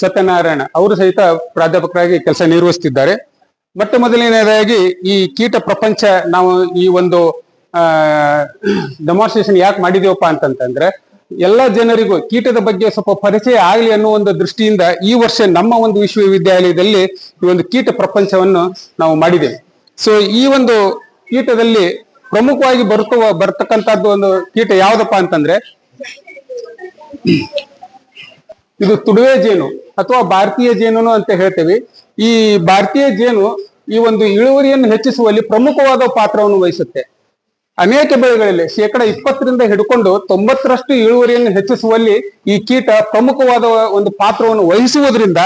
ಸತ್ಯನಾರಾಯಣ ಅವರು ಸಹಿತ ಪ್ರಾಧ್ಯಾಪಕರಾಗಿ ಕೆಲಸ ನಿರ್ವಹಿಸುತ್ತಿದ್ದಾರೆ. ಮೊಟ್ಟ ಮೊದಲನೇದಾಗಿ ಈ ಕೀಟ ಪ್ರಪಂಚ ನಾವು ಈ ಒಂದು, ಆ ಡೆಮಾನ್ಸ್ಟ್ರೇಷನ್ ಯಾಕೆ ಮಾಡಿದೀವಪ್ಪ ಅಂತಂತಂದ್ರೆ, ಎಲ್ಲ ಜನರಿಗೂ ಕೀಟದ ಬಗ್ಗೆ ಸ್ವಲ್ಪ ಪರಿಚಯ ಆಗಲಿ ಅನ್ನೋ ಒಂದು ದೃಷ್ಟಿಯಿಂದ ಈ ವರ್ಷ ನಮ್ಮ ಒಂದು ವಿಶ್ವವಿದ್ಯಾಲಯದಲ್ಲಿ ಈ ಒಂದು ಕೀಟ ಪ್ರಪಂಚವನ್ನು ನಾವು ಮಾಡಿದ್ದೇವೆ. ಸೊ ಈ ಒಂದು ಕೀಟದಲ್ಲಿ ಪ್ರಮುಖವಾಗಿ ಬರುತ್ತವ, ಬರ್ತಕ್ಕಂಥದ್ದು ಒಂದು ಕೀಟ ಯಾವ್ದಪ್ಪ ಅಂತಂದ್ರೆ ಇದು ತುಡುವೆ ಜೇನು ಅಥವಾ ಭಾರತೀಯ ಜೇನು ಅಂತ ಹೇಳ್ತೇವೆ. ಈ ಭಾರತೀಯ ಜೇನು ಈ ಒಂದು ಇಳುವರಿಯನ್ನು ಹೆಚ್ಚಿಸುವಲ್ಲಿ ಪ್ರಮುಖವಾದ ಪಾತ್ರವನ್ನು ವಹಿಸುತ್ತೆ. ಅನೇಕ ಬೆಳೆಗಳಲ್ಲಿ ಶೇಕಡ ಇಪ್ಪತ್ತರಿಂದ ಹಿಡ್ಕೊಂಡು ತೊಂಬತ್ತರಷ್ಟು ಇಳುವರಿಯನ್ನು ಹೆಚ್ಚಿಸುವಲ್ಲಿ ಈ ಕೀಟ ಪ್ರಮುಖವಾದ ಒಂದು ಪಾತ್ರವನ್ನು ವಹಿಸುವುದರಿಂದ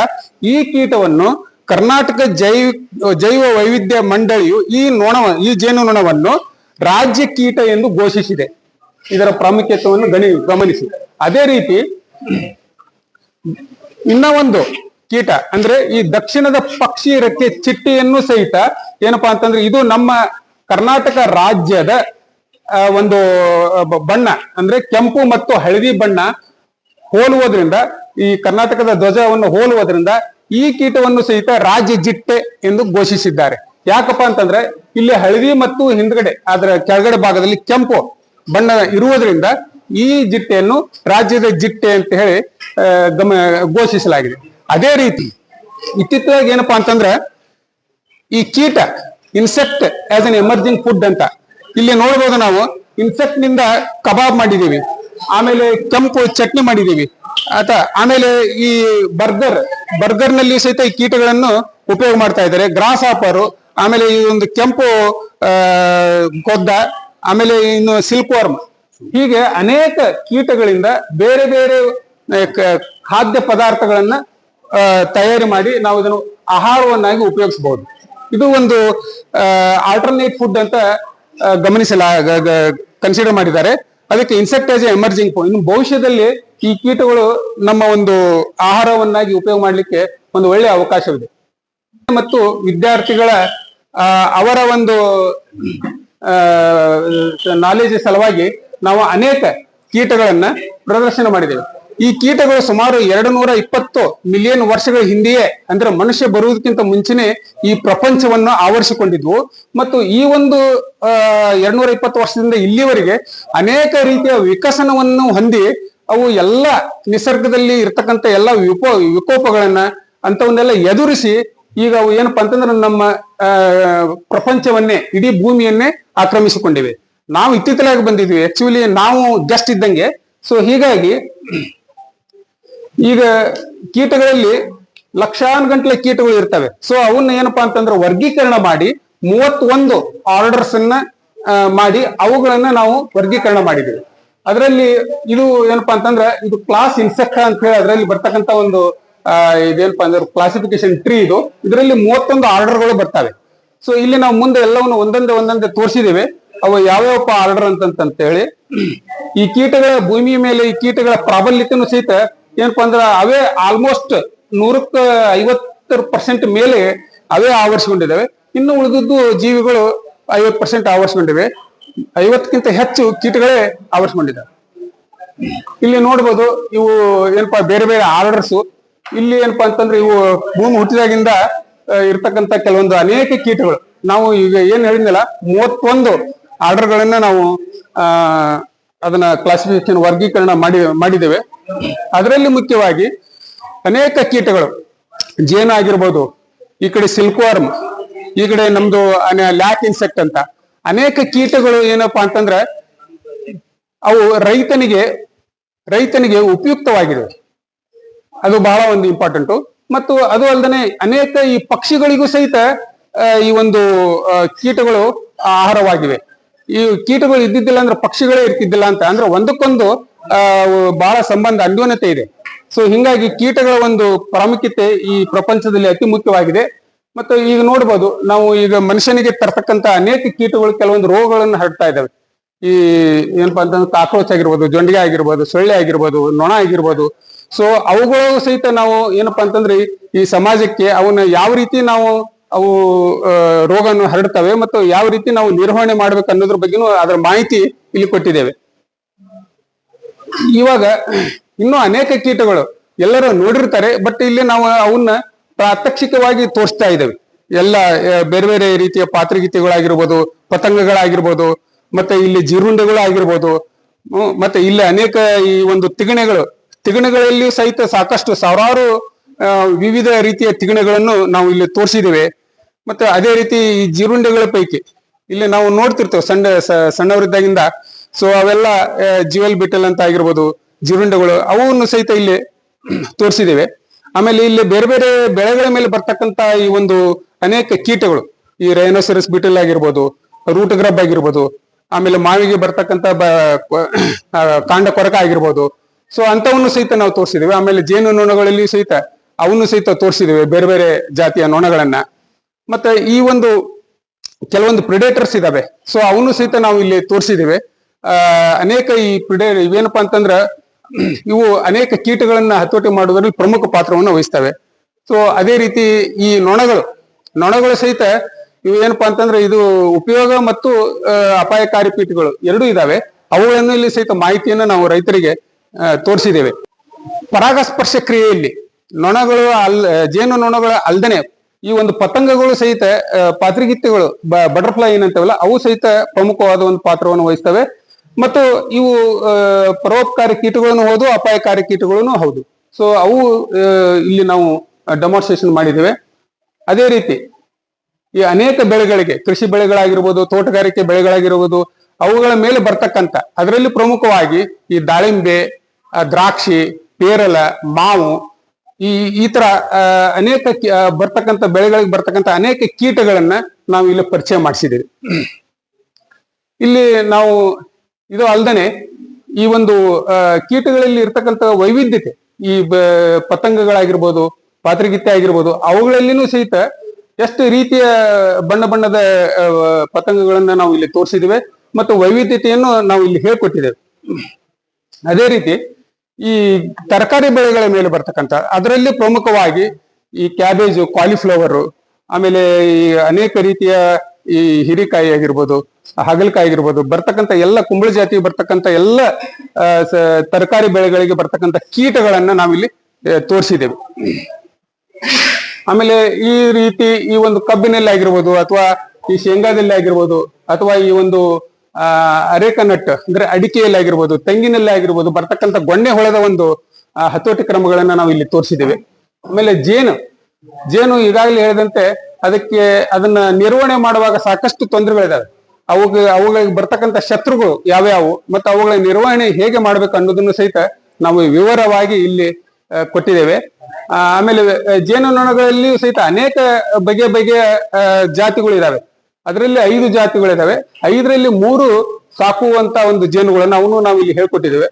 ಈ ಕೀಟವನ್ನು ಕರ್ನಾಟಕ ಜೈವ ಜೈವ ವೈವಿಧ್ಯ ಮಂಡಳಿಯು ಈ ನೊಣ, ಈ ಜೇನುನೊಣವನ್ನು ರಾಜ್ಯ ಕೀಟ ಎಂದು ಘೋಷಿಸಿದೆ. ಇದರ ಪ್ರಾಮುಖ್ಯತೆಯನ್ನು ಗಣಿ, ಗಮನಿಸಿ. ಅದೇ ರೀತಿ ಇನ್ನ ಒಂದು ಕೀಟ, ಅಂದ್ರೆ ಈ ದಕ್ಷಿಣದ ಪಕ್ಷಿ ರೆಕ್ಕೆ ಚಿಟ್ಟೆಯನ್ನು ಸಹಿತ ಏನಪ್ಪಾ ಅಂತಂದ್ರೆ ಇದು ನಮ್ಮ ಕರ್ನಾಟಕ ರಾಜ್ಯದ ಒಂದು ಬಣ್ಣ, ಅಂದ್ರೆ ಕೆಂಪು ಮತ್ತು ಹಳದಿ ಬಣ್ಣ ಹೋಲುವುದರಿಂದ, ಈ ಕರ್ನಾಟಕದ ಧ್ವಜವನ್ನು ಹೋಲುವುದರಿಂದ ಈ ಕೀಟವನ್ನು ಸಹಿತ ರಾಜ್ಯ ಜಿಟ್ಟೆ ಎಂದು ಘೋಷಿಸಿದ್ದಾರೆ. ಯಾಕಪ್ಪ ಅಂತಂದ್ರೆ ಇಲ್ಲಿ ಹಳದಿ ಮತ್ತು ಹಿಂದ್ಗಡೆ, ಅದರ ಕೆಳಗಡೆ ಭಾಗದಲ್ಲಿ ಕೆಂಪು ಬಣ್ಣ ಇರುವುದರಿಂದ ಈ ಜಿಟ್ಟೆಯನ್ನು ರಾಜ್ಯದ ಜಿಟ್ಟೆ ಅಂತ ಹೇಳಿ ಗಮ, ಘೋಷಿಸಲಾಗಿದೆ. ಅದೇ ರೀತಿ ಇತ್ತೀಚೆಗೆ ಏನಪ್ಪಾ ಅಂತಂದ್ರೆ ಈ ಕೀಟ insect as an emerging food ಅಂತ, ಇಲ್ಲಿ ನೋಡ್ಬೋದು ನಾವು ಇನ್ಸೆಕ್ಟ್ನಿಂದ ಕಬಾಬ್ ಮಾಡಿದೀವಿ ಆಮೇಲೆ ಕೆಂಪು ಚಟ್ನಿ ಮಾಡಿದೀವಿ ಆತ, ಆಮೇಲೆ ಈ ಬರ್ಗರ್ ಬರ್ಗರ್ನಲ್ಲಿ ಸಹಿತ ಈ ಕೀಟಗಳನ್ನು ಉಪಯೋಗ ಮಾಡ್ತಾ ಇದ್ದಾರೆ ಗ್ರಾಸ್ ಹಾಪರು ಆಮೇಲೆ ಈ ಒಂದು ಕೆಂಪು ಗೊದ್ದ, ಆಮೇಲೆ ಇನ್ನು ಸಿಲ್ಕ್ ವರ್ಮ್ ಹೀಗೆ ಅನೇಕ ಕೀಟಗಳಿಂದ ಬೇರೆ ಬೇರೆ ಖಾದ್ಯ ಪದಾರ್ಥಗಳನ್ನ ತಯಾರಿ ಮಾಡಿ ನಾವು ಇದನ್ನು ಆಹಾರವನ್ನಾಗಿ ಉಪಯೋಗಿಸಬಹುದು ಇದು ಒಂದು ಆಲ್ಟರ್ನೇಟ್ ಫುಡ್ ಅಂತ ಗಮನಿಸಲ ಕನ್ಸಿಡರ್ ಮಾಡಿದ್ದಾರೆ. ಅದಕ್ಕೆ ಇನ್ಸೆಕ್ಟ್ ಆಸ್ ಎಮರ್ಜಿಂಗ್ ಇನ್ನು ಭವಿಷ್ಯದಲ್ಲಿ ಈ ಕೀಟಗಳು ನಮ್ಮ ಒಂದು ಆಹಾರವನ್ನಾಗಿ ಉಪಯೋಗ ಮಾಡಲಿಕ್ಕೆ ಒಂದು ಒಳ್ಳೆಯ ಅವಕಾಶವಿದೆ. ಮತ್ತು ವಿದ್ಯಾರ್ಥಿಗಳ ಅವರ ಒಂದು ನಾಲೆಜ್ ಸಲುವಾಗಿ ನಾವು ಅನೇಕ ಕೀಟಗಳನ್ನ ಪ್ರದರ್ಶನ ಮಾಡಿದ್ದೇವೆ. ಈ ಕೀಟಗಳು ಸುಮಾರು ಎರಡು ನೂರ ಇಪ್ಪತ್ತು ಮಿಲಿಯನ್ ವರ್ಷಗಳ ಹಿಂದೆಯೇ, ಅಂದ್ರೆ ಮನುಷ್ಯ ಬರುವುದಕ್ಕಿಂತ ಮುಂಚೆನೆ ಈ ಪ್ರಪಂಚವನ್ನು ಆವರಿಸಿಕೊಂಡಿದ್ವು. ಮತ್ತು ಈ ಒಂದು, ಆ, ಎರಡ್ನೂರ ಇಪ್ಪತ್ತು ವರ್ಷದಿಂದ ಇಲ್ಲಿವರೆಗೆ ಅನೇಕ ರೀತಿಯ ವಿಕಸನವನ್ನು ಹೊಂದಿ ಅವು ಎಲ್ಲ ನಿಸರ್ಗದಲ್ಲಿ ಇರ್ತಕ್ಕಂಥ ಎಲ್ಲ ವಿಕೋ ವಿಕೋಪಗಳನ್ನ ಅಂತವನ್ನೆಲ್ಲ ಎದುರಿಸಿ ಈಗ ಅವು ಏನಪ್ಪಾ ಅಂತಂದ್ರೆ ನಮ್ಮ ಪ್ರಪಂಚವನ್ನೇ, ಇಡೀ ಭೂಮಿಯನ್ನೇ ಆಕ್ರಮಿಸಿಕೊಂಡಿವೆ. ನಾವು ಇತ್ತಿತ್ತಲಾಗಿ ಬಂದಿದ್ವಿ ಆಕ್ಚುಲಿ ನಾವು ಜಸ್ಟ್ ಇದ್ದಂಗೆ. ಸೊ ಹೀಗಾಗಿ ಈಗ ಕೀಟಗಳಲ್ಲಿ ಲಕ್ಷಾನ್ ಗಂಟ್ಲೆ ಕೀಟಗಳು ಇರ್ತವೆ. ಸೊ ಅವನ್ನ ಏನಪ್ಪಾ ಅಂತಂದ್ರೆ ವರ್ಗೀಕರಣ ಮಾಡಿ, ಮೂವತ್ತೊಂದು ಆರ್ಡರ್ಸ್ ಅನ್ನ ಮಾಡಿ ಅವುಗಳನ್ನ ನಾವು ವರ್ಗೀಕರಣ ಮಾಡಿದ್ದೀವಿ. ಅದರಲ್ಲಿ ಇದು ಏನಪ್ಪಾ ಅಂತಂದ್ರೆ, ಇದು ಕ್ಲಾಸ್ ಇನ್ಸೆಕ್ಟ ಅಂತ ಹೇಳಿ ಅದರಲ್ಲಿ ಬರ್ತಕ್ಕಂತ ಒಂದು ಇದೇನಪ್ಪಾ ಅಂದ್ರೆ ಕ್ಲಾಸಿಫಿಕೇಶನ್ ಟ್ರೀ ಇದು. ಇದರಲ್ಲಿ ಮೂವತ್ತೊಂದು ಆರ್ಡರ್ಗಳು ಬರ್ತವೆ. ಸೊ ಇಲ್ಲಿ ನಾವು ಮುಂದೆ ಎಲ್ಲವನ್ನು ಒಂದೊಂದೇ ಒಂದೊಂದೇ ತೋರಿಸಿದ್ದೇವೆ. ಅವು ಯಾವ್ಯಾವಪ್ಪ ಆರ್ಡರ್ ಅಂತಂತ ಹೇಳಿ ಈ ಕೀಟಗಳ ಭೂಮಿ ಮೇಲೆ ಈ ಕೀಟಗಳ ಪ್ರಾಬಲ್ಯತೆನೂ ಸಹಿತ ಏನಪ್ಪಾ ಅಂದ್ರೆ ಅವೇ ಆಲ್ಮೋಸ್ಟ್ ನೂರಕ್ಕ ಐವತ್ತರ ಪರ್ಸೆಂಟ್ ಮೇಲೆ ಅವೇ ಆವರಿಸಿಕೊಂಡಿದ್ದಾವೆ. ಇನ್ನು ಉಳಿದದ್ದು ಜೀವಿಗಳು ಐವತ್ತು ಪರ್ಸೆಂಟ್ ಆವರಿಸಿಕೊಂಡಿವೆ. ಐವತ್ತಕ್ಕಿಂತ ಹೆಚ್ಚು ಕೀಟಗಳೇ ಆವರಿಸಿಕೊಂಡಿದ್ದಾವೆ. ಇಲ್ಲಿ ನೋಡ್ಬೋದು ಇವು ಏನಪ್ಪಾ ಬೇರೆ ಬೇರೆ ಆರ್ಡರ್ಸ್. ಇಲ್ಲಿ ಏನಪ್ಪಾ ಅಂತಂದ್ರೆ ಇವು ಭೂಮಿ ಹುಟ್ಟಿದಾಗಿಂದ ಇರ್ತಕ್ಕಂತ ಕೆಲವೊಂದು ಅನೇಕ ಕೀಟಗಳು. ನಾವು ಈಗ ಏನ್ ಹೇಳಿದ್ನಲ್ಲ, ಮೂವತ್ತೊಂದು ಆರ್ಡರ್ಗಳನ್ನ ನಾವು, ಆ ಅದನ್ನ ಕ್ಲಾಸಿಫಿಕೇಶನ್ ವರ್ಗೀಕರಣ ಮಾಡಿ, ಮಾಡಿದ್ದೇವೆ. ಅದರಲ್ಲಿ ಮುಖ್ಯವಾಗಿ ಅನೇಕ ಕೀಟಗಳು, ಜೇನು ಆಗಿರ್ಬೋದು, ಈ ಕಡೆ ಸಿಲ್ಕ್ ವರ್ಮ್ ಈ ಕಡೆ ನಮ್ದು ಲ್ಯಾಕ್ ಇನ್ಸೆಕ್ಟ್ ಅಂತ. ಅನೇಕ ಕೀಟಗಳು ಏನಪ್ಪಾ ಅಂತಂದ್ರೆ ಅವು ರೈತನಿಗೆ ರೈತನಿಗೆ ಉಪಯುಕ್ತವಾಗಿದೆ ಅದು ಬಹಳ ಒಂದು ಇಂಪಾರ್ಟೆಂಟು ಮತ್ತು ಅದು ಅಲ್ಲದೆ ಅನೇಕ ಈ ಪಕ್ಷಿಗಳಿಗೂ ಸಹಿತ ಈ ಒಂದು ಕೀಟಗಳು ಆಹಾರವಾಗಿವೆ. ಈ ಕೀಟಗಳು ಇದ್ದಿದ್ದಿಲ್ಲ ಅಂದ್ರೆ ಪಕ್ಷಿಗಳೇ ಇರ್ತಿದ್ದಿಲ್ಲ ಅಂತ. ಅಂದ್ರೆ ಒಂದಕ್ಕೊಂದು ಬಹಳ ಸಂಬಂಧ, ಅನ್ಯೋನ್ಯತೆ ಇದೆ. ಸೊ ಹಿಂಗಾಗಿ ಕೀಟಗಳ ಒಂದು ಪ್ರಾಮುಖ್ಯತೆ ಈ ಪ್ರಪಂಚದಲ್ಲಿ ಅತಿ ಮುಖ್ಯವಾಗಿದೆ. ಮತ್ತು ಈಗ ನೋಡ್ಬೋದು, ನಾವು ಈಗ ಮನುಷ್ಯನಿಗೆ ತರ್ತಕ್ಕಂತ ಅನೇಕ ಕೀಟಗಳು ಕೆಲವೊಂದು ರೋಗಗಳನ್ನು ಹರಡ್ತಾ ಇದ್ದಾವೆ. ಈ ಏನಪ್ಪಾ ಅಂತಂದ್ರೆ ಕಾಕ್ರೋಚ್ ಆಗಿರ್ಬೋದು, ಜೊಂಡಿಗೆ ಆಗಿರ್ಬೋದು, ಸೊಳ್ಳೆ ಆಗಿರ್ಬೋದು, ನೊಣ ಆಗಿರ್ಬೋದು. ಸೊ ಅವುಗಳು ಸಹಿತ ನಾವು ಏನಪ್ಪಾ ಅಂತಂದ್ರೆ ಈ ಸಮಾಜಕ್ಕೆ ಅವನ್ನ ಯಾವ ರೀತಿ ನಾವು ಅವು ರೋಗವನ್ನು ಹರಡ್ತವೆ ಮತ್ತು ಯಾವ ರೀತಿ ನಾವು ನಿರ್ವಹಣೆ ಮಾಡ್ಬೇಕು ಅನ್ನೋದ್ರ ಬಗ್ಗೆನೂ ಅದರ ಮಾಹಿತಿ ಇಲ್ಲಿ ಕೊಟ್ಟಿದ್ದೇವೆ. ಇವಾಗ ಇನ್ನೂ ಅನೇಕ ಕೀಟಗಳು ಎಲ್ಲರೂ ನೋಡಿರ್ತಾರೆ, ಬಟ್ ಇಲ್ಲಿ ನಾವು ಅವನ್ನ ಪ್ರಾತ್ಯಕ್ಷಿಕವಾಗಿ ತೋರಿಸ್ತಾ ಇದ್ದೇವೆ. ಎಲ್ಲ ಬೇರೆ ಬೇರೆ ರೀತಿಯ ಪಾತ್ರಗೀತೆಗಳಾಗಿರ್ಬೋದು, ಪತಂಗಗಳಾಗಿರ್ಬೋದು, ಮತ್ತೆ ಇಲ್ಲಿ ಜೀರುಂಡೆಗಳು ಆಗಿರ್ಬೋದು ಮತ್ತೆ ಇಲ್ಲಿ ಅನೇಕ ಈ ಒಂದು ತಿಗಣೆಗಳು, ತಿಗಣೆಗಳಲ್ಲಿಯೂ ಸಹಿತ ಸಾಕಷ್ಟು ಸಾವಿರಾರು ವಿವಿಧ ರೀತಿಯ ತಿಗಣೆಗಳನ್ನು ನಾವು ಇಲ್ಲಿ ತೋರಿಸಿದ್ದೇವೆ. ಮತ್ತೆ ಅದೇ ರೀತಿ ಈ ಜೀರುಂಡೆಗಳ ಪೈಕಿ. ಇಲ್ಲಿ ನಾವು ನೋಡ್ತಿರ್ತೇವೆ ಸಣ್ಣ ಸಣ್ಣವರಿದ್ದಾಗಿಂದ. ಸೊ ಅವೆಲ್ಲ ಜಿವೆಲ್ ಬಿಟಲ್ ಅಂತ ಆಗಿರ್ಬೋದು, ಜೀರುಂಡೆಗಳು ಅವನ್ನು ಸಹಿತ ಇಲ್ಲಿ ತೋರಿಸಿದ್ದೇವೆ. ಆಮೇಲೆ ಇಲ್ಲಿ ಬೇರೆ ಬೇರೆ ಬೆಳೆಗಳ ಮೇಲೆ ಬರ್ತಕ್ಕಂತ ಈ ಒಂದು ಅನೇಕ ಕೀಟಗಳು, ಈ ರೈನೋಸರಸ್ ಬಿಟಲ್ ಆಗಿರ್ಬೋದು ರೂಟ್ ಗ್ರಬ್ ಆಗಿರ್ಬೋದು, ಆಮೇಲೆ ಮಾವಿಗೆ ಬರ್ತಕ್ಕಂತ ಕಾಂಡ ಕೊರಕ ಆಗಿರ್ಬೋದು. ಸೊ ಅಂತವನ್ನು ಸಹಿತ ನಾವು ತೋರಿಸಿದ್ದೇವೆ. ಆಮೇಲೆ ಜೇನು ನೊಣಗಳಲ್ಲಿ ಸಹಿತ ಅವನ್ನು ಸಹಿತ ತೋರಿಸಿದ್ದೇವೆ, ಬೇರೆ ಬೇರೆ ಜಾತಿಯ ನೊಣಗಳನ್ನ. ಮತ್ತೆ ಈ ಒಂದು ಕೆಲವೊಂದು ಪ್ರಿಡೇಟರ್ಸ್ ಇದಾವೆ. ಸೊ ಅವನು ಸಹಿತ ನಾವು ಇಲ್ಲಿ ತೋರಿಸಿದ್ದೇವೆ ಆ, ಅನೇಕ ಈ ಪ್ರಿಡೇ ಇವೇನಪ್ಪಾ ಅಂತಂದ್ರ, ಇವು ಅನೇಕ ಕೀಟಗಳನ್ನ ಹತೋಟಿ ಮಾಡುವುದರಲ್ಲಿ ಪ್ರಮುಖ ಪಾತ್ರವನ್ನು ವಹಿಸ್ತವೆ. ಸೊ ಅದೇ ರೀತಿ ಈ ನೊಣಗಳು ನೊಣಗಳು ಸಹಿತ ಇವು ಏನಪ್ಪಾ ಅಂತಂದ್ರೆ ಇದು ಉಪಯೋಗ ಮತ್ತು ಅಪಾಯಕಾರಿ ಕೀಟಗಳು ಎರಡೂ ಇದಾವೆ. ಅವುಗಳನ್ನು ಇಲ್ಲಿ ಸಹಿತ ಮಾಹಿತಿಯನ್ನು ನಾವು ರೈತರಿಗೆ ತೋರಿಸಿದ್ದೇವೆ ಪರಾಗಸ್ಪರ್ಶ ಕ್ರಿಯೆಯಲ್ಲಿ ನೊಣಗಳು ಅಲ್, ಜೇನು ನೊಣಗಳ ಅಲ್ದನೆ ಈ ಒಂದು ಪತಂಗಗಳು ಸಹಿತ ಆ, ಪಾತ್ರಿಗಿತ್ತಿಗಳು ಬಟರ್ಫ್ಲೈ ಏನಂತೇವಲ್ಲ ಅವು ಸಹಿತ ಪ್ರಮುಖವಾದ ಒಂದು ಪಾತ್ರವನ್ನು ವಹಿಸ್ತವೆ. ಮತ್ತು ಇವು ಪರೋಪಕಾರಿ ಕೀಟಗಳನ್ನು ಹೌದು ಅಪಾಯಕಾರಿ ಕೀಟಗಳನ್ನು ಹೌದು. ಸೊ ಅವು ಇಲ್ಲಿ ನಾವು ಡೆಮಾನ್ಸ್ಟ್ರೇಷನ್ ಮಾಡಿದ್ದೇವೆ. ಅದೇ ರೀತಿ ಈ ಅನೇಕ ಬೆಳೆಗಳಿಗೆ ಕೃಷಿ ಬೆಳೆಗಳಾಗಿರ್ಬೋದು ತೋಟಗಾರಿಕೆ ಬೆಳೆಗಳಾಗಿರ್ಬೋದು ಅವುಗಳ ಮೇಲೆ ಬರ್ತಕ್ಕಂಥ ಅದರಲ್ಲಿ ಪ್ರಮುಖವಾಗಿ ಈ ದಾಳಿಂಬೆ ದ್ರಾಕ್ಷಿ ಪೇರಲ ಮಾವು ಈ ಈ ತರ ಅನೇಕ ಬರ್ತಕ್ಕಂತ ಬೆಳೆಗಳಿಗೆ ಬರ್ತಕ್ಕಂತ ಅನೇಕ ಕೀಟಗಳನ್ನ ನಾವು ಇಲ್ಲಿ ಪರಿಚಯ ಮಾಡಿಸಿದ್ದೀವಿ. ಇಲ್ಲಿ ನಾವು, ಇದು ಅಲ್ದನೆ ಈ ಒಂದು ಕೀಟಗಳಲ್ಲಿ ಇರ್ತಕ್ಕಂಥ ವೈವಿಧ್ಯತೆ, ಈ ಪತಂಗಗಳಾಗಿರ್ಬೋದು, ಪಾತ್ರಿಗಿತ್ತೆ ಆಗಿರ್ಬೋದು, ಅವುಗಳಲ್ಲಿನೂ ಸಹಿತ ಎಷ್ಟು ರೀತಿಯ ಬಣ್ಣ ಬಣ್ಣದ ಪತಂಗಗಳನ್ನ ನಾವು ಇಲ್ಲಿ ತೋರಿಸಿದ್ದೇವೆ ಮತ್ತು ವೈವಿಧ್ಯತೆಯನ್ನು ನಾವು ಇಲ್ಲಿ ಹೇಳ್ಕೊಟ್ಟಿದ್ದೇವೆ. ಅದೇ ರೀತಿ ಈ ತರಕಾರಿ ಬೆಳೆಗಳ ಮೇಲೆ ಬರ್ತಕ್ಕಂತ ಅದರಲ್ಲಿ ಪ್ರಮುಖವಾಗಿ ಈ ಕ್ಯಾಬೇಜು ಕಾಲಿಫ್ಲವರ್ ಆಮೇಲೆ ಈ ಅನೇಕ ರೀತಿಯ ಈ ಹಿರಿಕಾಯಿ ಆಗಿರ್ಬೋದು, ಹಾಗಲಕಾಯಿ ಆಗಿರ್ಬೋದು, ಬರ್ತಕ್ಕಂಥ ಎಲ್ಲ ಕುಂಬಳ ಜಾತಿಗೆ ಬರ್ತಕ್ಕಂಥ ಎಲ್ಲ ತರಕಾರಿ ಬೆಳೆಗಳಿಗೆ ಬರ್ತಕ್ಕಂಥ ಕೀಟಗಳನ್ನ ನಾವಿಲ್ಲಿ ತೋರಿಸಿದ್ದೇವೆ. ಆಮೇಲೆ ಈ ರೀತಿ ಈ ಒಂದು ಕಬ್ಬಿನಲ್ಲಿ ಆಗಿರ್ಬೋದು ಅಥವಾ ಈ ಶೇಂಗಾದಲ್ಲಿ ಆಗಿರ್ಬೋದು ಅಥವಾ ಈ ಒಂದು ಆ ಅರೇಕನಟ್ ಅಂದ್ರೆ ಅಡಿಕೆಯಲ್ಲಿ ಆಗಿರ್ಬೋದು, ತೆಂಗಿನಲ್ಲಿ ಆಗಿರ್ಬೋದು, ಬರ್ತಕ್ಕಂಥ ಗೊಣ್ಣೆ ಹೊಳೆದ ಒಂದು ಹತೋಟಿ ಕ್ರಮಗಳನ್ನ ನಾವು ಇಲ್ಲಿ ತೋರಿಸಿದ್ದೇವೆ. ಆಮೇಲೆ ಜೇನು ಜೇನು ಈಗಾಗಲೇ ಹೇಳಿದಂತೆ ಅದಕ್ಕೆ ಅದನ್ನ ನಿರ್ವಹಣೆ ಮಾಡುವಾಗ ಸಾಕಷ್ಟು ತೊಂದರೆಗಳಿದಾವೆ. ಅವುಗೆ, ಅವುಗಳಿಗೆ ಬರ್ತಕ್ಕಂಥ ಶತ್ರುಗಳು ಯಾವ್ಯಾವು, ಮತ್ತು ಅವುಗಳ ನಿರ್ವಹಣೆ ಹೇಗೆ ಮಾಡ್ಬೇಕು ಅನ್ನೋದನ್ನು ಸಹಿತ ನಾವು ವಿವರವಾಗಿ ಇಲ್ಲಿ ಕೊಟ್ಟಿದ್ದೇವೆ. ಆಮೇಲೆ ಜೇನು ಜೇನುನೊಣಗಳಲ್ಲಿಯೂ ಸಹಿತ ಅನೇಕ ಬಗೆ ಬಗೆಯ ಜಾತಿಗಳು ಇದಾವೆ ಅದರಲ್ಲಿ ಐದು ಜಾತಿಗಳಿದಾವೆ. ಐದರಲ್ಲಿ ಮೂರು ಸಾಕುವಂತ ಒಂದು ಜೇನುಗಳನ್ನು ಅವನು ನಾವು ಇಲ್ಲಿ ಹೇಳ್ಕೊಟ್ಟಿದ್ದೇವೆ.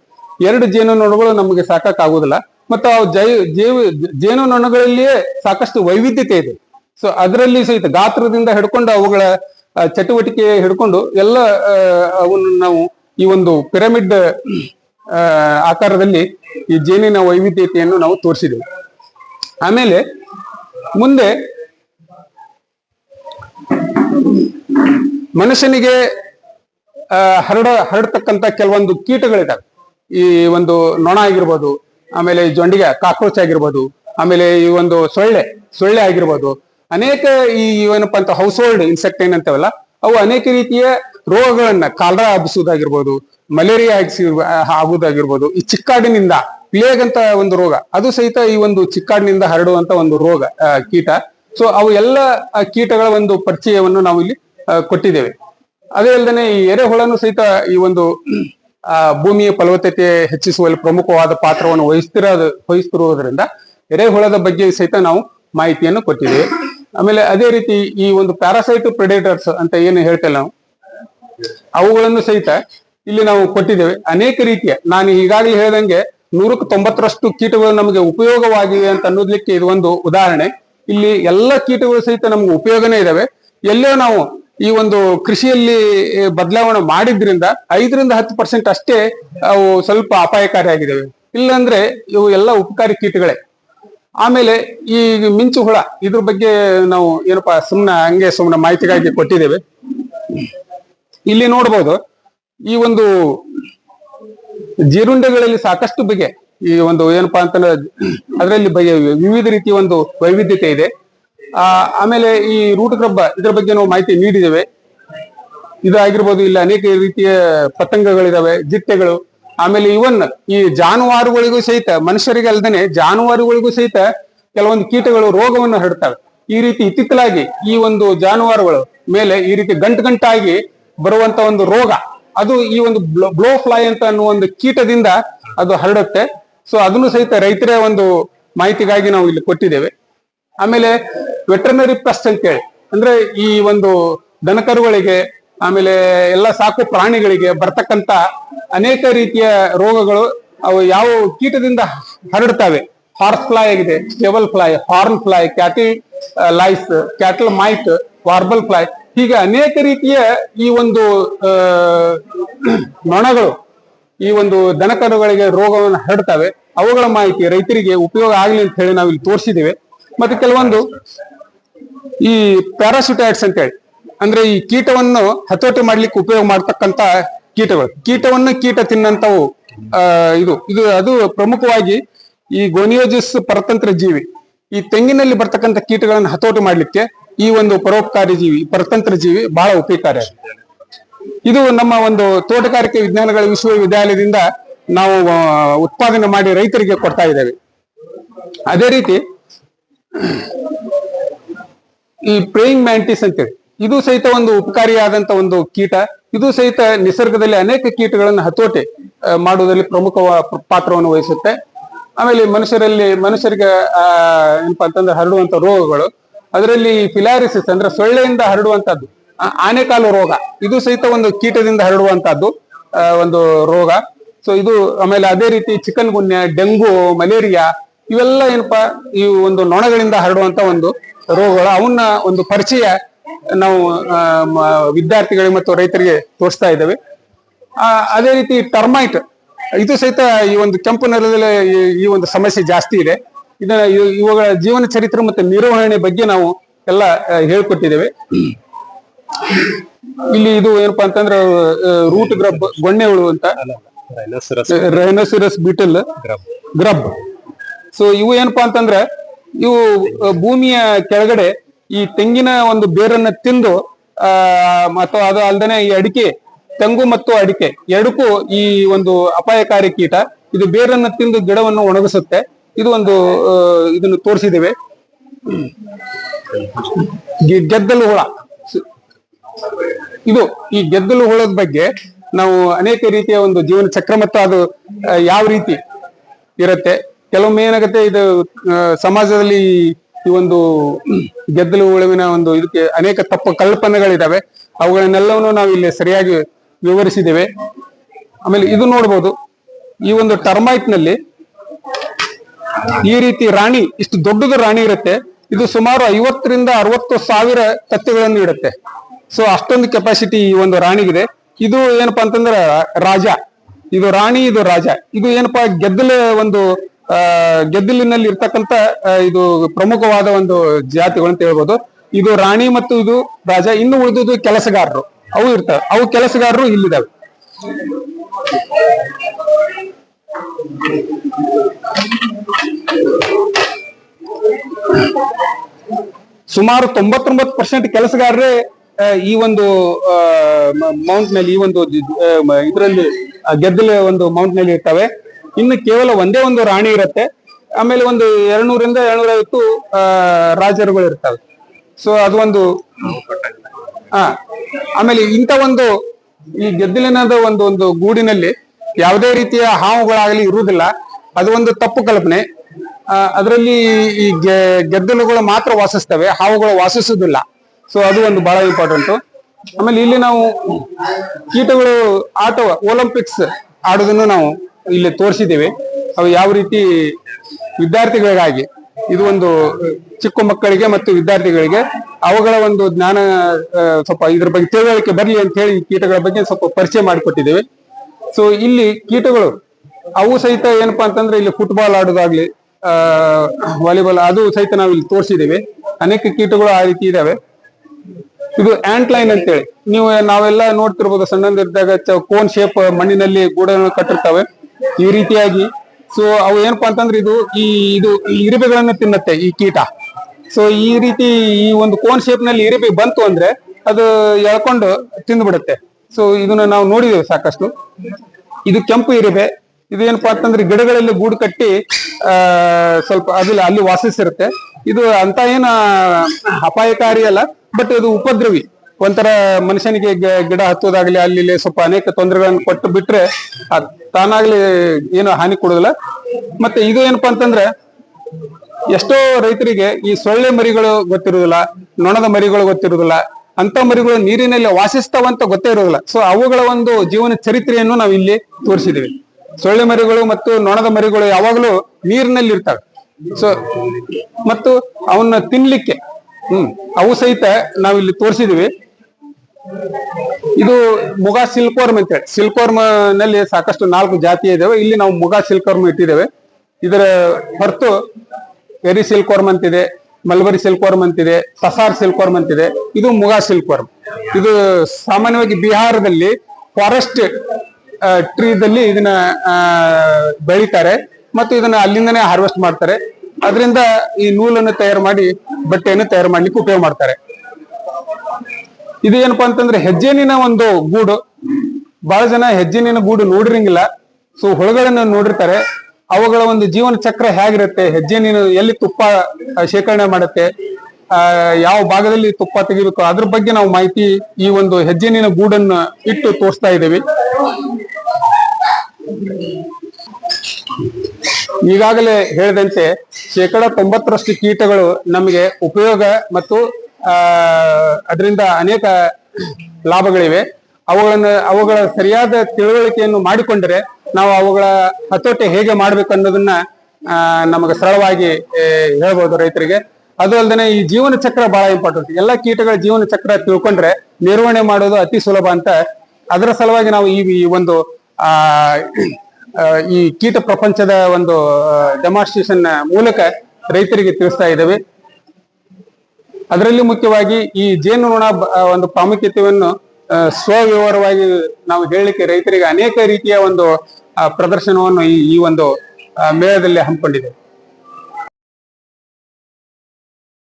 ಎರಡು ಜೇನುನೊಣಗಳು ನಮಗೆ ಸಾಕಾಗುವುದಿಲ್ಲ ಮತ್ತು ಅವು ಜೈ ಜೀವ ಜೇನುನೊಣಗಳಲ್ಲಿಯೇ ಸಾಕಷ್ಟು ವೈವಿಧ್ಯತೆ ಇದೆ. ಸೊ ಅದರಲ್ಲಿ ಸಹಿತ ಗಾತ್ರದಿಂದ ಹಿಡ್ಕೊಂಡು ಅವುಗಳ ಚಟುವಟಿಕೆ ಹಿಡ್ಕೊಂಡು ಎಲ್ಲ ಅವನ್ನು ನಾವು ಈ ಒಂದು ಪಿರಮಿಡ್ ಆಕಾರದಲ್ಲಿ ಈ ಜೇನಿನ ವೈವಿಧ್ಯತೆಯನ್ನು ನಾವು ತೋರಿಸಿದೆವು ಆಮೇಲೆ ಮುಂದೆ ಮನುಷ್ಯನಿಗೆ ಹರಡ, ಹರಡ್ತಕ್ಕಂತ ಕೆಲವೊಂದು ಕೀಟಗಳಿದಾವೆ. ಈ ಒಂದು ನೊಣ ಆಗಿರ್ಬೋದು, ಆಮೇಲೆ ಈ ಜೊಂಡಿಗೆ ಕಾಕ್ರೋಚ್ ಆಗಿರ್ಬೋದು, ಆಮೇಲೆ ಈ ಒಂದು ಸೊಳ್ಳೆ ಸೊಳ್ಳೆ ಆಗಿರ್ಬೋದು, ಅನೇಕ ಈ ಏನಪ್ಪಾ ಅಂತ ಹೌಸ್ ಹೋಲ್ಡ್ ಇನ್ಸೆಕ್ಟ್ ಏನಂತೇವಲ್ಲ, ಅವು ಅನೇಕ ರೀತಿಯ ರೋಗಗಳನ್ನ ಕಾಲರ ಹಬ್ಬಿಸುವುದಾಗಿರ್ಬೋದು ಮಲೇರಿಯಾ ಆಗಿಸಿ ಆಗುವುದಾಗಿರ್ಬೋದು, ಈ ಚಿಕ್ಕಾಡಿನಿಂದ ಪ್ಲೇಗ್ ಅಂತ ಒಂದು ರೋಗ, ಅದು ಸಹಿತ ಈ ಒಂದು ಚಿಕ್ಕಾಡಿನಿಂದ ಹರಡುವಂತ ಒಂದು ರೋಗ ಕೀಟ. ಸೊ ಅವು ಎಲ್ಲ ಕೀಟಗಳ ಒಂದು ಪರಿಚಯವನ್ನು ನಾವು ಇಲ್ಲಿ ಕೊಟ್ಟಿದ್ದೇವೆ. ಅದೇ ಅಲ್ಲದೆ ಈ ಎರೆಹುಳನು ಸಹಿತ ಈ ಒಂದು ಆ, ಭೂಮಿಯ ಫಲವತ್ತತೆ ಹೆಚ್ಚಿಸುವಲ್ಲಿ ಪ್ರಮುಖವಾದ ಪಾತ್ರವನ್ನು ವಹಿಸ್ತಿರ ವಹಿಸ್ತಿರುವುದರಿಂದ ಎರೆಹುಳದ ಬಗ್ಗೆ ಸಹಿತ ನಾವು ಮಾಹಿತಿಯನ್ನು ಕೊಟ್ಟಿದ್ದೇವೆ. ಆಮೇಲೆ ಅದೇ ರೀತಿ ಈ ಒಂದು ಪ್ಯಾರಾಸೈಟ್ ಪ್ರೆಡೇಟರ್ಸ್ ಅಂತ ಏನು ಹೇಳ್ತೇವೆ ನಾವು ಅವುಗಳನ್ನು ಸಹಿತ ಇಲ್ಲಿ ನಾವು ಕೊಟ್ಟಿದ್ದೇವೆ. ಅನೇಕ ರೀತಿಯ ನಾನು ಈಗಾಗಲೇ ಹೇಳಿದಂಗೆ ನೂರಕ್ಕೆ ತೊಂಬತ್ತರಷ್ಟು ಕೀಟಗಳು ನಮಗೆ ಉಪಯೋಗವಾಗಿವೆ ಅಂತ ಅನ್ನೋದ್ಲಿಕ್ಕೆ ಇದು ಒಂದು ಉದಾಹರಣೆ. ಇಲ್ಲಿ ಎಲ್ಲ ಕೀಟಗಳು ಸಹಿತ ನಮ್ಗೆ ಉಪಯೋಗನೇ ಇದಾವೆ. ಎಲ್ಲೋ ನಾವು ಈ ಒಂದು ಕೃಷಿಯಲ್ಲಿ ಬದಲಾವಣೆ ಮಾಡಿದ್ರಿಂದ ಐದರಿಂದ ಹತ್ತು ಪರ್ಸೆಂಟ್ ಅಷ್ಟೇ ಅವು ಸ್ವಲ್ಪ ಅಪಾಯಕಾರಿಯಾಗಿದ್ದಾವೆ ಇಲ್ಲಾಂದ್ರೆ ಇವು ಎಲ್ಲ ಉಪಕಾರಿ ಕೀಟಗಳೇ. ಆಮೇಲೆ ಈ ಮಿಂಚು ಹುಳ, ಇದ್ರ ಬಗ್ಗೆ ನಾವು ಏನಪ್ಪಾ ಸುಮ್ಮನೆ ಹಂಗೆ ಸುಮ್ಮನೆ ಮಾಹಿತಿಗಾಗಿ ಕೊಟ್ಟಿದ್ದೇವೆ. ಇಲ್ಲಿ ನೋಡ್ಬೋದು, ಈ ಒಂದು ಜೀರುಂಡೆಗಳಲ್ಲಿ ಸಾಕಷ್ಟು ಬಗೆ ಈ ಒಂದು ಏನಪ್ಪಾ ಅಂತಂದ್ರೆ, ಅದರಲ್ಲಿ ವಿವಿಧ ರೀತಿಯ ಒಂದು ವೈವಿಧ್ಯತೆ ಇದೆ. ಆ, ಆಮೇಲೆ ಈ ರೂಟ್ ಕ್ರಬ್ಬ ಇದರ ಬಗ್ಗೆ ನಾವು ಮಾಹಿತಿ ನೀಡಿದ್ದೇವೆ. ಇದಾಗಿರ್ಬೋದು ಇಲ್ಲಿ ಅನೇಕ ರೀತಿಯ ಪತಂಗಗಳಿದಾವೆ, ಜಿಟ್ಟೆಗಳು. ಆಮೇಲೆ ಇವನ್ ಈ ಜಾನುವಾರುಗಳಿಗೂ ಸಹಿತ, ಮನುಷ್ಯರಿಗೆ ಅಲ್ದೇನೆ ಜಾನುವಾರುಗಳಿಗೂ ಸಹಿತ ಕೆಲವೊಂದು ಕೀಟಗಳು, ರೋಗವನ್ನು ಹರಡ್ತವೆ. ಈ ರೀತಿ ಇತ್ತಿತ್ತಲಾಗಿ ಈ ಒಂದು ಜಾನುವಾರುಗಳು ಮೇಲೆ ಈ ರೀತಿ ಗಂಟು ಗಂಟಾಗಿ ಬರುವಂತ ಒಂದು ರೋಗ, ಅದು ಈ ಒಂದು ಬ್ಲೋ ಫ್ಲೈ ಅಂತ ಅನ್ನುವ ಒಂದು ಕೀಟದಿಂದ ಅದು ಹರಡುತ್ತೆ. ಸೊ ಅದನ್ನು ಸಹಿತ ರೈತರ ಒಂದು ಮಾಹಿತಿಗಾಗಿ ನಾವು ಇಲ್ಲಿ ಕೊಟ್ಟಿದ್ದೇವೆ. ಆಮೇಲೆ ವೆಟರ್ನರಿ ಪೆಸ್ಟ್ ಅಂತೇಳಿ ಅಂದ್ರೆ ಈ ಒಂದು ದನಕರುಗಳಿಗೆ, ಆಮೇಲೆ ಎಲ್ಲ ಸಾಕು ಪ್ರಾಣಿಗಳಿಗೆ ಬರ್ತಕ್ಕಂತ ಅನೇಕ ರೀತಿಯ ರೋಗಗಳು, ಅವು ಯಾವ ಕೀಟದಿಂದ ಹರಡ್ತವೆ. ಹಾರ್ಸ್ ಫ್ಲೈ ಆಗಿದೆ stable fly horn fly cattle lice cattle mite warble fly ಹೀಗೆ ಅನೇಕ ರೀತಿಯ ಈ ಒಂದು ನೊಣಗಳು ಈ ಒಂದು ದನಕರುಗಳಿಗೆ ರೋಗವನ್ನು ಹರಡ್ತವೆ. ಅವುಗಳ ಮಾಹಿತಿ ರೈತರಿಗೆ ಉಪಯೋಗ ಆಗಲಿ ಅಂತ ಹೇಳಿ ನಾವು ಇಲ್ಲಿ ತೋರಿಸಿದ್ದೇವೆ ಮತ್ತೆ ಕೆಲವೊಂದು ಈ ಪ್ಯಾರಾಸಿಟೈಡ್ಸ್ ಅಂತ ಹೇಳಿ. ಅಂದ್ರೆ ಈ ಕೀಟವನ್ನು ಹತೋಟಿ ಮಾಡ್ಲಿಕ್ಕೆ ಉಪಯೋಗ ಮಾಡ್ತಕ್ಕಂತ ಕೀಟಗಳು. ಕೀಟವನ್ನು ಕೀಟ ತಿನ್ನಂತವು ಆ, ಇದು ಇದು ಅದು ಪ್ರಮುಖವಾಗಿ ಈ ಗೋನಿಯೋಜಿಸ್ ಪರತಂತ್ರ ಜೀವಿ. ಈ ತೆಂಗಿನಲ್ಲಿ ಬರ್ತಕ್ಕಂಥ ಕೀಟಗಳನ್ನು ಹತೋಟಿ ಮಾಡ್ಲಿಕ್ಕೆ ಈ ಒಂದು ಪರೋಪಕಾರಿ ಜೀವಿ ಪರತಂತ್ರ ಜೀವಿ ಬಹಳ ಉಪಯೋಗಕಾರಿ ಇದು ನಮ್ಮ ಒಂದು ತೋಟಗಾರಿಕೆ ವಿಜ್ಞಾನಗಳ ವಿಶ್ವವಿದ್ಯಾಲಯದಿಂದ ನಾವು ಉತ್ಪಾದನೆ ಮಾಡಿ ರೈತರಿಗೆ ಕೊಡ್ತಾ ಇದ್ದೇವೆ. ಅದೇ ರೀತಿ, ಈ ಪ್ರೇಯಿಂಗ್ ಮ್ಯಾಂಟಿಸ್ ಅಂತೇಳಿ, ಇದು ಸಹಿತ ಒಂದು ಉಪಕಾರಿಯಾದಂತ ಒಂದು ಕೀಟ, ಇದು ಸಹಿತ ನಿಸರ್ಗದಲ್ಲಿ ಅನೇಕ ಕೀಟಗಳನ್ನು ಹತೋಟಿ ಮಾಡುವುದರಲ್ಲಿ ಪ್ರಮುಖ ಪಾತ್ರವನ್ನು ವಹಿಸುತ್ತೆ. ಆಮೇಲೆ ಮನುಷ್ಯರಲ್ಲಿ, ಮನುಷ್ಯರಿಗೆ, ಆ, ಏನಪ್ಪಾ ಅಂತಂದ್ರೆ ಹರಡುವಂತ ರೋಗಗಳು, ಅದರಲ್ಲಿ ಫಿಲಾರಿಸಿಸ್ ಅಂದ್ರೆ ಸೊಳ್ಳೆಯಿಂದ ಹರಡುವಂತದ್ದು ಆನೆಕಾಲು ರೋಗ. ಇದು ಸಹಿತ ಒಂದು ಕೀಟದಿಂದ ಹರಡುವಂತಹದ್ದು ಒಂದು ರೋಗ. ಸೊ ಇದು ಆಮೇಲೆ ಅದೇ ರೀತಿ ಚಿಕನ್ ಗುನ್ಯ, ಡೆಂಗು, ಮಲೇರಿಯಾ, ಇವೆಲ್ಲ ಏನಪ್ಪಾ, ಈ ಒಂದು ನೊಣಗಳಿಂದ ಹರಡುವಂತ ಒಂದು ರೋಗಗಳು. ಅವನ್ನ ಒಂದು ಪರಿಚಯ ನಾವು ವಿದ್ಯಾರ್ಥಿಗಳಿಗೆ ಮತ್ತು ರೈತರಿಗೆ ತೋರಿಸ್ತಾ ಇದ್ದೇವೆ. ಅದೇ ರೀತಿ ಟರ್ಮೈಟ್. ಇದು ಸಹಿತ ಈ ಒಂದು ಕೆಂಪು ನೆಲದಲ್ಲಿ ಈ- ಒಂದು ಸಮಸ್ಯೆ ಜಾಸ್ತಿ ಇದೆ. ಇದನ್ನ ಇವಾಗ ಇವುಗಳ ಜೀವನ ಚರಿತ್ರೆ ಮತ್ತು ನಿರ್ವಹಣೆ ಬಗ್ಗೆ ನಾವು ಎಲ್ಲ ಹೇಳ್ಕೊಟ್ಟಿದ್ದೇವೆ. ಇಲ್ಲಿ ಇದು ಏನಪ್ಪಾ ಅಂತಂದ್ರೆ ರೂಟ್ ಗ್ರಬ್ ಗೊಣ್ಣೆ ಹುಳು ಅಂತ. ರೈನೋಸಿರಸ್ ಬಿಟಲ್ ಗ್ರಬ್ ಸೊ ಇವು ಏನಪ್ಪಾ ಅಂತಂದ್ರೆ ಇವು ಭೂಮಿಯ ಕೆಳಗಡೆ ಈ ತೆಂಗಿನ ಒಂದು ಬೇರನ್ನ ತಿಂದು ಆ ಮತ್ತು ಅದು ಅಲ್ದೇನೆ ಈ ಅಡಿಕೆ ತೆಂಗು ಮತ್ತು ಅಡಿಕೆ ಎರಡಕ್ಕೂ ಈ ಒಂದು ಅಪಾಯಕಾರಿ ಕೀಟ. ಇದು ಬೇರನ್ನ ತಿಂದು ಗಿಡವನ್ನು ಒಣಗಿಸುತ್ತೆ. ಇದು ಒಂದು ಇದನ್ನು ತೋರಿಸಿದ್ದೇವೆ. ಗೆದ್ದಲು ಹುಳ. ಇದು ಈ ಗೆದ್ದಲು ಹುಳದ ಬಗ್ಗೆ ನಾವು ಅನೇಕ ರೀತಿಯ ಒಂದು ಜೀವನ ಚಕ್ರ ಮತ್ತು ಅದು ಯಾವ ರೀತಿ ಇರುತ್ತೆ. ಕೆಲವೊಮ್ಮೆ ಏನಾಗುತ್ತೆ, ಇದು ಸಮಾಜದಲ್ಲಿ ಈ ಒಂದು ಗೆದ್ದಲು ಹುಳುವಿನ ಒಂದು ಇದಕ್ಕೆ ಅನೇಕ ತಪ್ಪು ಕಲ್ಪನೆಗಳಿದಾವೆ. ಅವುಗಳನ್ನೆಲ್ಲವನ್ನು ನಾವು ಇಲ್ಲಿ ಸರಿಯಾಗಿ ವಿವರಿಸಿದ್ದೇವೆ. ಆಮೇಲೆ ಇದು ನೋಡ್ಬೋದು, ಈ ಒಂದು ಟರ್ಮೈಟ್ನಲ್ಲಿ ಈ ರೀತಿ ರಾಣಿ, ಇಷ್ಟು ದೊಡ್ಡದು ರಾಣಿ ಇರುತ್ತೆ. ಇದು ಸುಮಾರು ಐವತ್ತರಿಂದ ಅರವತ್ತು ಸಾವಿರ ತತ್ತೆಗಳನ್ನು ಇಡುತ್ತೆ. ಸೊ ಅಷ್ಟೊಂದು ಕೆಪಾಸಿಟಿ ಈ ಒಂದು ರಾಣಿಗಿದೆ. ಇದು ಏನಪ್ಪಾ ಅಂತಂದ್ರೆ ರಾಜ. ಇದು ರಾಣಿ, ಇದು ರಾಜ. ಇದು ಏನಪ್ಪಾ, ಗೆದ್ದಲ ಒಂದು ಗೆದ್ದಲಿನಲ್ಲಿ ಇರ್ತಕ್ಕಂತ ಇದು ಪ್ರಮುಖವಾದ ಒಂದು ಜಾತಿಗಳು ಅಂತ ಹೇಳ್ಬೋದು. ಇದು ರಾಣಿ ಮತ್ತು ಇದು ರಾಜ. ಇನ್ನು ಉಳಿದುದು ಕೆಲಸಗಾರರು. ಅವು ಇರ್ತವೆ. ಅವು ಕೆಲಸಗಾರರು ಇಲ್ಲಿದ್ದಾವೆ. ಸುಮಾರು ತೊಂಬತ್ತೊಂಬತ್ತು ಪರ್ಸೆಂಟ್ ಕೆಲಸಗಾರರೇ ಈ ಒಂದು ಮೌಂಟ್ನಲ್ಲಿ ಈ ಒಂದು ಇದರಲ್ಲಿ ಗೆದ್ದಲ ಒಂದು ಮೌಂಟ್ನಲ್ಲಿ ಇರ್ತವೆ. ಇನ್ನು ಕೇವಲ ಒಂದೇ ಒಂದು ರಾಣಿ ಇರುತ್ತೆ. ಆಮೇಲೆ ಒಂದು ಎರಡ್ನೂರಿಂದ ಎರಡ್ನೂರ ಐವತ್ತು ರಾಜರುಗಳು ಇರ್ತವೆ. ಸೊ ಅದು ಒಂದು ಹಾ ಆಮೇಲೆ ಇಂಥ ಒಂದು, ಈ ಗೆದ್ದಲಿನದ ಒಂದು ಒಂದು ಗೂಡಿನಲ್ಲಿ ಯಾವುದೇ ರೀತಿಯ ಹಾವುಗಳಾಗಲಿ ಇರುವುದಿಲ್ಲ. ಅದು ಒಂದು ತಪ್ಪು ಕಲ್ಪನೆ. ಅದರಲ್ಲಿ ಈ ಗೆದ್ದಲುಗಳು ಮಾತ್ರ ವಾಸಿಸ್ತವೆ. ಹಾವುಗಳು ವಾಸಿಸುವುದಿಲ್ಲ. ಸೊ ಅದು ಒಂದು ಬಹಳ ಇಂಪಾರ್ಟೆಂಟ್ ಆಮೇಲೆ ಇಲ್ಲಿ ನಾವು ಕೀಟಗಳು ಆಟ ಒಲಿಂಪಿಕ್ಸ್ ಆಡೋದನ್ನು ನಾವು ಇಲ್ಲಿ ತೋರಿಸಿದ್ದೇವೆ. ಅವು ಯಾವ ರೀತಿ ವಿದ್ಯಾರ್ಥಿಗಳಿಗಾಗಿ, ಇದು ಒಂದು ಚಿಕ್ಕ ಮಕ್ಕಳಿಗೆ ಮತ್ತು ವಿದ್ಯಾರ್ಥಿಗಳಿಗೆ ಅವುಗಳ ಒಂದು ಜ್ಞಾನ ಸ್ವಲ್ಪ ಇದ್ರ ಬಗ್ಗೆ ತಿಳುವಳಿಕೆ ಬರಲಿ ಅಂತ ಹೇಳಿ ಕೀಟಗಳ ಬಗ್ಗೆ ಸ್ವಲ್ಪ ಪರಿಚಯ ಮಾಡಿಕೊಟ್ಟಿದ್ದೇವೆ. ಸೊ ಇಲ್ಲಿ ಕೀಟಗಳು, ಅವು ಸಹಿತ ಏನಪ್ಪಾ ಅಂತಂದ್ರೆ ಇಲ್ಲಿ ಫುಟ್ಬಾಲ್ ಆಡೋದಾಗ್ಲಿ ವಾಲಿಬಾಲ್ ಅದು ಸಹಿತ ನಾವು ಇಲ್ಲಿ ತೋರಿಸಿದ್ದೇವೆ. ಅನೇಕ ಕೀಟಗಳು ಆ ರೀತಿ ಇದಾವೆ. ಇದು ಆಂಟ್ ಲೈನ್ ಅಂತೇಳಿ. ನೀವು ನಾವೆಲ್ಲ ನೋಡ್ತಿರ್ಬೋದು ಸಣ್ಣದಿದ್ದಾಗ ಕೋನ್ ಶೇಪ್ ಮಣ್ಣಿನಲ್ಲಿ ಗೂಡನ್ನು ಕಟ್ಟಿರ್ತವೆ. ಈ ರೀತಿಯಾಗಿ. ಸೊ ಅವು ಏನಪ್ಪಾ ಅಂತಂದ್ರೆ ಇದು ಈ ಇದು ಇರಿಬೆಗಳನ್ನ ತಿನ್ನತ್ತೆ, ಈ ಕೀಟ. ಸೊ ಈ ರೀತಿ ಈ ಒಂದು ಕೋನ್ ಶೇಪ್ನಲ್ಲಿ ಇರಿಬೆ ಬಂತು ಅಂದ್ರೆ ಅದು ಎಳ್ಕೊಂಡು ತಿಂದ್ಬಿಡುತ್ತೆ. ಸೊ ಇದನ್ನ ನಾವು ನೋಡಿದೇವೆ ಸಾಕಷ್ಟು. ಇದು ಕೆಂಪು ಇರಿಬೆ ಇದು ಏನಪ್ಪಾ ಅಂತಂದ್ರೆ ಗಿಡಗಳಲ್ಲಿ ಗೂಡು ಕಟ್ಟಿ ಸ್ವಲ್ಪ ಅದಿಲ್ಲ, ಅಲ್ಲಿ ವಾಸಿಸಿರುತ್ತೆ. ಇದು ಅಂತ ಏನ ಅಪಾಯಕಾರಿ ಅಲ್ಲ. ಬಟ್ ಇದು ಉಪದ್ರವಿ. ಒಂಥರ ಮನುಷ್ಯನಿಗೆ ಗಿಡ ಹತ್ತೋದಾಗ್ಲಿ ಅಲ್ಲಿ ಸ್ವಲ್ಪ ಅನೇಕ ತೊಂದರೆಗಳನ್ನು ಕೊಟ್ಟು ಬಿಟ್ರೆ ತಾನಾಗ್ಲಿ ಏನು ಹಾನಿ ಕೊಡೋದಿಲ್ಲ. ಮತ್ತೆ ಇದು ಏನಪ್ಪಾ ಅಂತಂದ್ರೆ, ಎಷ್ಟೋ ರೈತರಿಗೆ ಈ ಸೊಳ್ಳೆ ಮರಿಗಳು ಗೊತ್ತಿರುವುದಿಲ್ಲ ನೊಣದ ಮರಿಗಳು ಗೊತ್ತಿರುವುದಿಲ್ಲ ಅಂತ ಮರಿಗಳು ನೀರಿನಲ್ಲಿ ವಾಸಿಸ್ತಾವಂತ ಗೊತ್ತೇ ಇರೋದಿಲ್ಲ. ಸೊ ಅವುಗಳ ಒಂದು ಜೀವನ ಚರಿತ್ರೆಯನ್ನು ನಾವು ಇಲ್ಲಿ ತೋರಿಸಿದೀವಿ. ಸೊಳ್ಳೆ ಮರಿಗಳು ಮತ್ತು ನೊಣದ ಮರಿಗಳು ಯಾವಾಗಲೂ ನೀರಿನಲ್ಲಿ ಇರ್ತವೆ ಸೊ ಮತ್ತು ಅವನ್ನ ತಿನ್ಲಿಕ್ಕೆ ಹ್ಮ್. ಅವು ಸಹಿತ ನಾವಿಲ್ಲಿ ತೋರಿಸಿದೀವಿ. ಇದು ಮುಗಾ ಸಿಲ್ಕೋರ್ಮ್ ಅಂತ. ಹೇಳಿ ಸಿಲ್ಕೋರ್ಮ್ನಲ್ಲಿ ಸಾಕಷ್ಟು ನಾಲ್ಕು ಜಾತಿ ಇದಾವೆ. ಇಲ್ಲಿ ನಾವು ಮುಗಾ ಸಿಲ್ಕೋರ್ಮ್ ಇಟ್ಟಿದ್ದೇವೆ. ಇದರ ಹೊರತು ಎರಿ ಸಿಲ್ಕೋರ್ಮ್ ಅಂತಿದೆ, ಮಲ್ಬರಿ ಸಿಲ್ಕೋರ್ಮ್ ಅಂತಿದೆ, ಸಸಾರ್ ಸಿಲ್ಕೋರ್ಮ್ ಅಂತಿದೆ. ಇದು ಮುಗಾ ಸಿಲ್ಕೋರ್ಮ್ ಇದು ಸಾಮಾನ್ಯವಾಗಿ ಬಿಹಾರದಲ್ಲಿ ಫಾರೆಸ್ಟ್ ಟ್ರೀದಲ್ಲಿ ಇದನ್ನ ಬೆಳಿತಾರೆ. ಮತ್ತು ಇದನ್ನ ಅಲ್ಲಿಂದನೇ ಹಾರ್ವೆಸ್ಟ್ ಮಾಡ್ತಾರೆ. ಅದರಿಂದ ಈ ನೂಲನ್ನು ತಯಾರು ಮಾಡಿ ಬಟ್ಟೆಯನ್ನು ತಯಾರು ಮಾಡ್ಲಿಕ್ಕೆ ಉಪಯೋಗ ಮಾಡ್ತಾರೆ. ಇದು ಏನಪ್ಪಾ ಅಂತಂದ್ರೆ ಹೆಜ್ಜೆನಿನ ಒಂದು ಗೂಡು. ಬಹಳ ಜನ ಹೆಜ್ಜೆನಿನ ಗೂಡು ನೋಡಿರಂಗಿಲ್ಲ. ಸೊ ಹುಳುಗಳನ್ನ ನೋಡಿರ್ತಾರೆ. ಅವುಗಳ ಒಂದು ಜೀವನ ಚಕ್ರ ಹೇಗಿರುತ್ತೆ? ಹೆಜ್ಜೆನಿನ ಎಲ್ಲಿ ತುಪ್ಪ ಶೇಖರಣೆ ಮಾಡುತ್ತೆ? ಆ, ಯಾವ ಭಾಗದಲ್ಲಿ ತುಪ್ಪ ತೆಗಿಬೇಕು? ಅದ್ರ ಬಗ್ಗೆ ನಾವು ಮಾಹಿತಿ ಈ ಒಂದು ಹೆಜ್ಜೆನಿನ ಗೂಡನ್ನ ಇಟ್ಟು ತೋರಿಸ್ತಾ ಇದ್ದೇವೆ. ಈಗಾಗಲೇ ಹೇಳಿದಂತೆ ಶೇಕಡ ತೊಂಬತ್ತರಷ್ಟು ಕೀಟಗಳು ನಮಗೆ ಉಪಯೋಗ ಮತ್ತು ಅದರಿಂದ ಅನೇಕ ಲಾಭಗಳಿವೆ. ಅವುಗಳನ್ನು ಅವುಗಳ ಸರಿಯಾದ ತಿಳುವಳಿಕೆಯನ್ನು ಮಾಡಿಕೊಂಡರೆ ನಾವು ಅವುಗಳ ಹತೋಟಿ ಹೇಗೆ ಮಾಡ್ಬೇಕು ಅನ್ನೋದನ್ನ ನಮಗೆ ಸರಳವಾಗಿ ಹೇಳ್ಬೋದು ರೈತರಿಗೆ. ಅದು ಅಲ್ಲದೆ ಈ ಜೀವನ ಚಕ್ರ ಬಹಳ ಇಂಪಾರ್ಟೆಂಟ್ ಎಲ್ಲ ಕೀಟಗಳ ಜೀವನ ಚಕ್ರ ತಿಳ್ಕೊಂಡ್ರೆ ನಿರ್ವಹಣೆ ಮಾಡೋದು ಅತಿ ಸುಲಭ ಅಂತ. ಅದರ ಸಲುವಾಗಿ ನಾವು ಈ ಒಂದು ಆ, ಈ ಕೀಟ ಪ್ರಪಂಚದ ಒಂದು ಡೆಮಾನ್ಸ್ಟ್ರೇಷನ್ ಮೂಲಕ ರೈತರಿಗೆ ತಿಳಿಸ್ತಾ ಇದ್ದೇವೆ. ಅದರಲ್ಲಿ ಮುಖ್ಯವಾಗಿ ಈ ಬ- ಒಂದು ಪ್ರಾಮುಖ್ಯತೆಯನ್ನು ಸ್ವವಿವರವಾಗಿ ನಾವು ಹೇಳಲಿಕ್ಕೆ ರೈತರಿಗೆ ಅನೇಕ ರೀತಿಯ ಒಂದು ಪ್ರದರ್ಶನವನ್ನು ಈ ಒಂದು ಮೇಳದಲ್ಲಿ ಹಮ್ಮಿಕೊಂಡಿದೆ